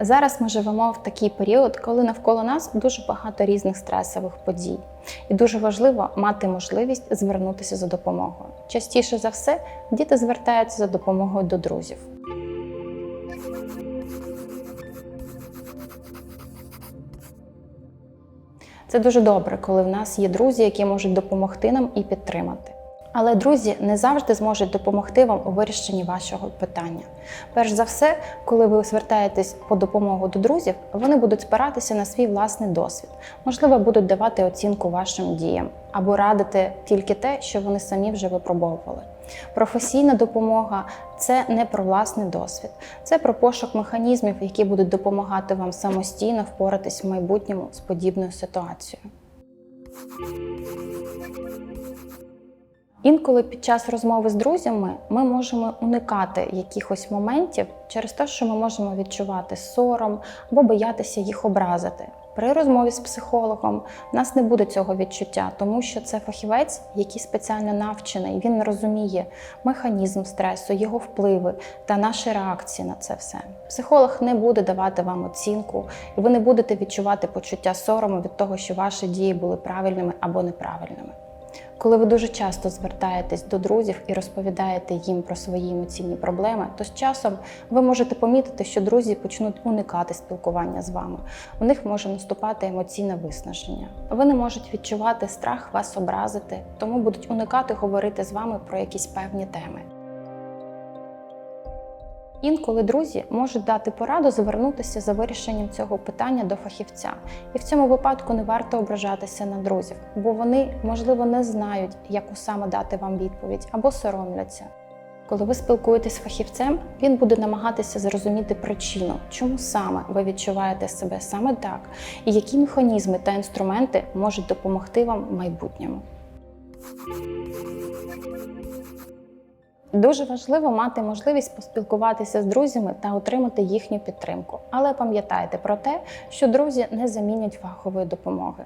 Зараз ми живемо в такий період, коли навколо нас дуже багато різних стресових подій, і дуже важливо мати можливість звернутися за допомогою. Частіше за все, діти звертаються за допомогою до друзів. Це дуже добре, коли в нас є друзі, які можуть допомогти нам і підтримати. Але друзі не завжди зможуть допомогти вам у вирішенні вашого питання. Перш за все, коли ви звертаєтесь по допомогу до друзів, вони будуть спиратися на свій власний досвід, можливо, будуть давати оцінку вашим діям або радити тільки те, що вони самі вже випробовували. Професійна допомога це не про власний досвід, це про пошук механізмів, які будуть допомагати вам самостійно впоратись в майбутньому з подібною ситуацією. Інколи під час розмови з друзями ми можемо уникати якихось моментів через те, що ми можемо відчувати сором або боятися їх образити. При розмові з психологом в нас не буде цього відчуття, тому що це фахівець, який спеціально навчений. Він розуміє механізм стресу, його впливи та наші реакції на це все. Психолог не буде давати вам оцінку, і ви не будете відчувати почуття сорому від того, що ваші дії були правильними або неправильними. Коли ви дуже часто звертаєтесь до друзів і розповідаєте їм про свої емоційні проблеми, то з часом ви можете помітити, що друзі почнуть уникати спілкування з вами. У них може наступати емоційне виснаження. Вони можуть відчувати страх вас образити, тому будуть уникати говорити з вами про якісь певні теми. Інколи друзі можуть дати пораду звернутися за вирішенням цього питання до фахівця. І в цьому випадку не варто ображатися на друзів, бо вони, можливо, не знають, яку саме дати вам відповідь або соромляться. Коли ви спілкуєтесь з фахівцем, він буде намагатися зрозуміти причину, чому саме ви відчуваєте себе саме так, і які механізми та інструменти можуть допомогти вам в майбутньому. Дуже важливо мати можливість поспілкуватися з друзями та отримати їхню підтримку. Але пам'ятайте про те, що друзі не замінять фахової допомоги.